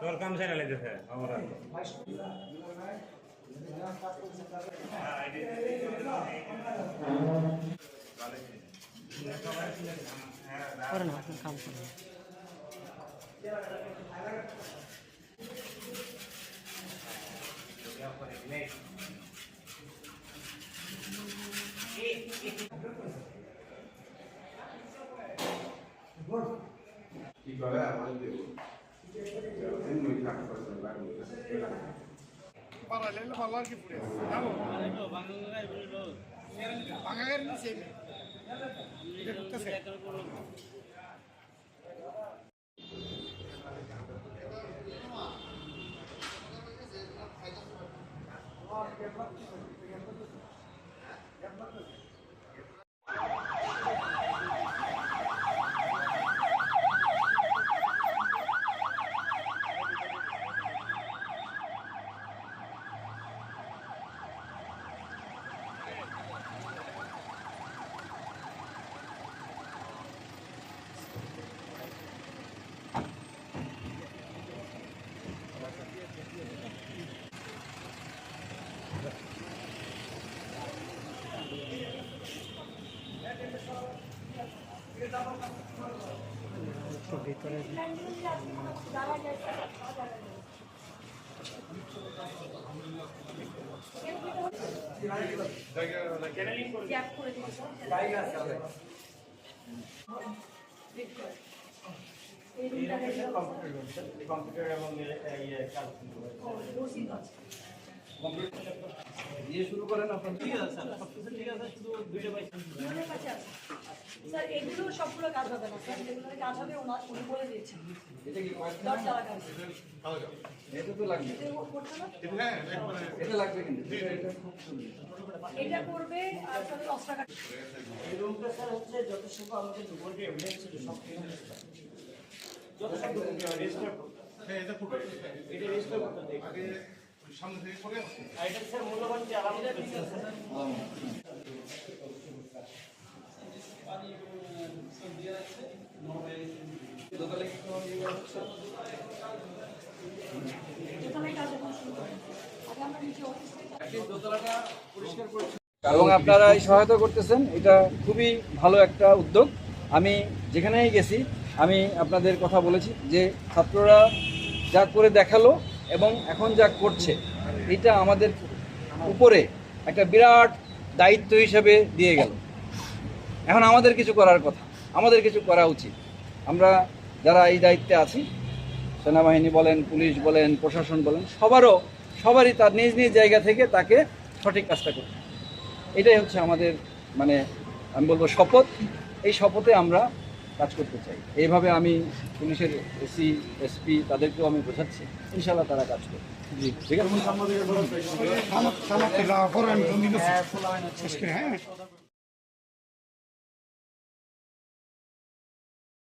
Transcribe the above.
তোর কাম সেরে লাগতেছে আমরা করে না এখন কাম করে কীভাবে আমাদের দেব কাজ করতে লাগবে paralelo falar que por isso. Tá bom. ভিতরে কম্পিউটার এবং ইয়ে আছে দিয়ে শুরু করেন আপনার। ঠিক আছে স্যার। সব কিছু ঠিক আছে শুধু দুইটা পাইছেন স্যার এগুলো সবগুলো কাজ হবে না স্যার। যেগুলোর কাজ হবে ওনার উনি বলে দিয়েছেন। এটা কি কয়েকটা দরজা লাগাবে এটা তো লাগবে। এটা এটা লাগবে কিন্তু। এটা এটা এটা করবে আর তাহলে দশ টাকা এই রুমটা স্যার হচ্ছে যত সব আমাদের ডকুমেন্টারি এভিডেন্স ছিল সব ঠিক আছে যত সব রেজিস্টার এটা রেজিস্টার করতে দেই সামনে থেকে করে এবং আপনারা এই সহায়তা করতেছেন এটা খুবই ভালো একটা উদ্যোগ। আমি যেখানেই গেছি আমি আপনাদের কথা বলেছি যে ছাত্ররা যা করে দেখাল এবং এখন যা করছে, এটা আমাদের উপরে একটা বিরাট দায়িত্ব হিসেবে দিয়ে গেল। এখন আমাদের কিছু করার কথা, আমাদের কিছু করা উচিত। আমরা যারা এই দায়িত্বে আছি, সেনাবাহিনী বলেন, পুলিশ বলেন, প্রশাসন বলেন, সবারও, সবারই তার নিজ নিজ জায়গা থেকে তাকে সঠিক কাজটা করতে এটাই হচ্ছে আমাদের মানে আমি বলব শপথ। এই শপথে আমরা কাজ করতে চাই। এইভাবে আমি পুলিশের এসি এসপি তাদেরকেও আমি বোঝাচ্ছি। ইনশাল্লাহ তারা কাজ করবে। জি। ঠিক আছে?